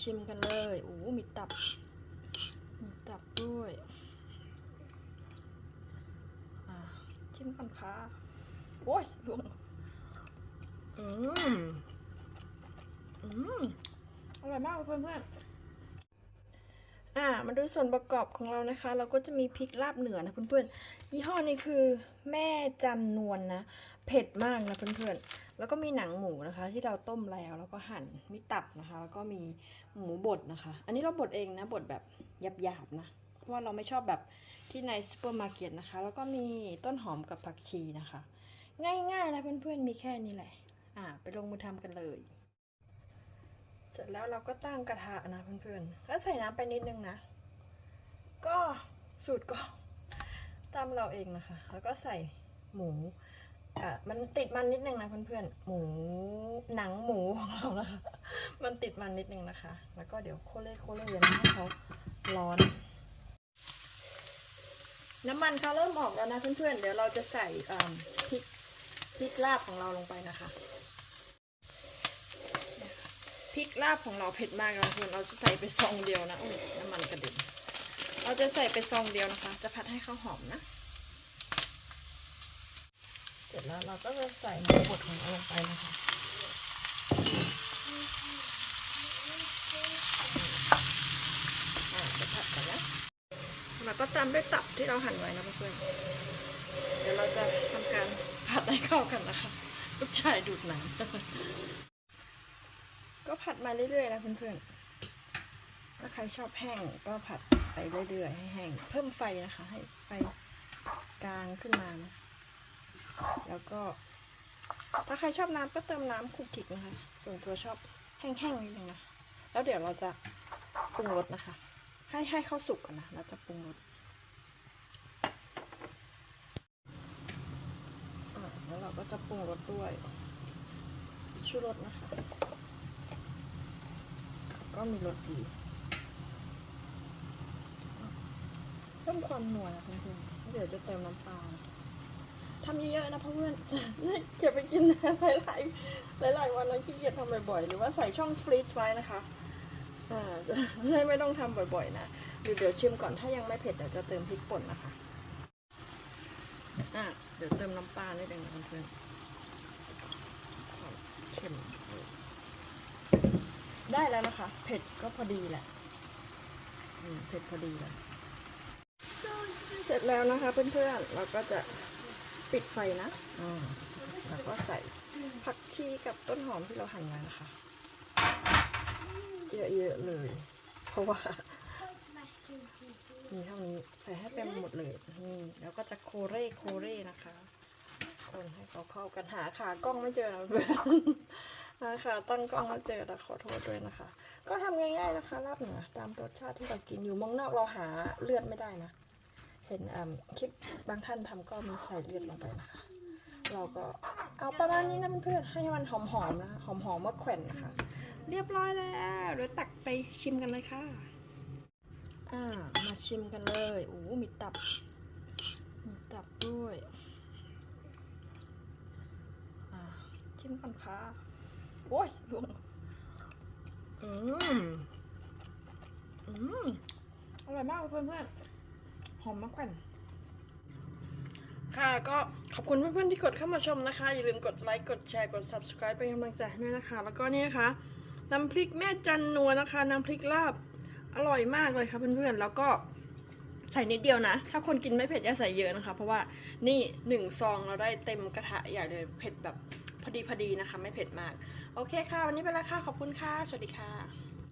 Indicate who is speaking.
Speaker 1: ชิมกันเลยโอ้มีตับ มีตับด้วยอะชิมก่อนค่ะ โอ้ยลวงอืมอืมอร่อยมากเลยเพื่อนอ่ามาดูส่วนประกอบของเรานะคะ เราก็จะมีพริกลาบเหนือนะเพื่อนๆยี่ห้อนี้คือแม่จันนวลนะ เผ็ดมากนะเพื่อนๆ แล้วก็มีหนังหมูนะคะ ที่เราต้มแล้วแล้วก็หั่นมีตับนะคะ แล้วก็มีหมูบดนะคะ อันนี้เราบดเองนะบดแบบหยาบๆนะเพราะว่าเราไม่ชอบแบบที่ในซูเปอร์มาร์เก็ตนะคะ แล้วก็มีต้นหอมกับผักชีนะคะ ง่ายๆนะเพื่อนๆมีแค่นี้แหละ อ่า ไปลงมือทำกันเลย เสร็จแล้วเราก็ตั้งกระทะนะเพื่อนๆแล้วใส่น้ำไปนิดนึงนะ ก็สูตรก็ตามเราเองนะคะ แล้วก็ใส่หมู อะมันติดมันนิดนึงนะเพื่อนๆ หมูหนังหมูของเรานะคะ มันติดมันนิดนึงนะคะ แล้วก็เดี๋ยวโคเล่โคเล่เย็นให้เขาร้อน น้ำมันเขาเริ่มออกแล้วนะเพื่อนๆ เดี๋ยวเราจะใส่พริกพริกลาบของเราลงไปนะคะพริกลาบของเราเผ็ดมากนะเพื่อนเราจะใส่ไปซองเดียวนะโอ้น้ำมันกระเด็นเราจะใส่ไปซองเดียวนะคะ จะผัดให้เขาหอมนะ สร็จแล้วเราก็จะใส่หมูบดของเราลงไปนะคะอ่าจะผัดกันนะแล้วก็ตามด้วยตับที่เราหั่นไว้นะเพื่อนๆเดี๋ยวเราจะทำการผัดให้เข้ากันนะคะลูกชายดูดน้ำก็ผัดมาเรื่อยๆนะเพื่อนๆถ้าใครชอบแห้งก็ผัดไปเรื่อยๆให้แห้ง เพิ่มไฟนะคะ ให้ไฟกลางขึ้นมานะ แล้วก็ ถ้าใครชอบน้ำก็เติมน้ำคุกคิกนะคะ ส่วนตัวชอบแห้งๆนิดนึงนะ แล้วเดี๋ยวเราจะปรุงรสนะคะ ให้ให้เข้าสุกก่อนนะ เราจะปรุงรสแล้วเราก็จะปรุงรสด้วยชูรสนะคะ ก็มีรสดีเพิ่มความนัวนะเพื่อนๆเดี๋ยวจะเติมน้ำปลา ทำเยอะๆนะเพื่อนจะเก็บไปกินหลายๆหลายๆวันแล้วขี้เกียจทำบ่อยๆ หรือว่าใส่ช่องฟรีซไว้นะคะอ่าจะได้ไม่ต้องทำบ่อยๆนะเดี๋ยวเดี๋ยวชิมก่อนถ้ายังไม่เผ็ดเดี๋ยวจะเติมพริกป่นนะคะอ่าเดี๋ยวเติมน้ำปลาได้เลยนะเพื่อนเค็มได้แล้วนะคะ เผ็ดก็พอดีแหละเผ็ดพอดีแล้วเสร็จแล้วนะคะเพื่อนๆเราก็จะ ปิดไฟนะอืมแล้วก็ใส่ผักชีกับต้นหอมที่เราหั่นไว้นะคะ เยอะๆเลย เพราะว่ามีเท่านี้ใส่ให้เต็มหมดเลยนี่แล้วก็จะโคเร่โคเร่นะคะ คนให้เขาเข้ากันหาขากล้องไม่เจอนะเพื่อนหาขาตั้งกล้องแล้วเจอนะขอโทษด้วยนะคะ ก็ทำง่ายๆนะคะลาบเหนือตามรสชาติที่เรากินอยู่มองนอกเราหาเลือดไม่ได้นะ เห็นคลิปบางท่านทำก็มีใส่เลือดลงไปนะคะ เราก็เอาประมาณนี้นะเพื่อนๆให้มันหอมๆนะคะหอมๆมะแขวนนะคะ เรียบร้อยแล้วเดี๋ยวตักไปชิมกันเลยค่ะอ่ามาชิมกันเลยโอ้มีตับมีตับด้วยอ่าชิมก่อนค่ะโอ้ยลวงอืมอืมอร่อยมากเลยเพื่อนๆ หอมมากกว่าค่ะก็ขอบคุณเพื่อนๆที่กดเข้ามาชมนะคะ อย่าลืมกดไลค์กดแชร์กด subscribe เป็นกำลังใจให้ด้วยนะคะ แล้วก็นี่นะคะน้ำพริกแม่จันนัวนะคะ น้ำพริกลาบอร่อยมากเลยค่ะเพื่อนๆแล้วก็ใส่นิดเดียวนะ ถ้าคนกินไม่เผ็ดอย่าใส่เยอะนะคะ เพราะว่านี่หนึ่งซองเราได้เต็มกระทะใหญ่เลยเผ็ดแบบพอดีพอดีนะคะ ไม่เผ็ดมาก โอเคค่ะ วันนี้เป็นแล้วค่ะ ขอบคุณค่ะ สวัสดีค่ะ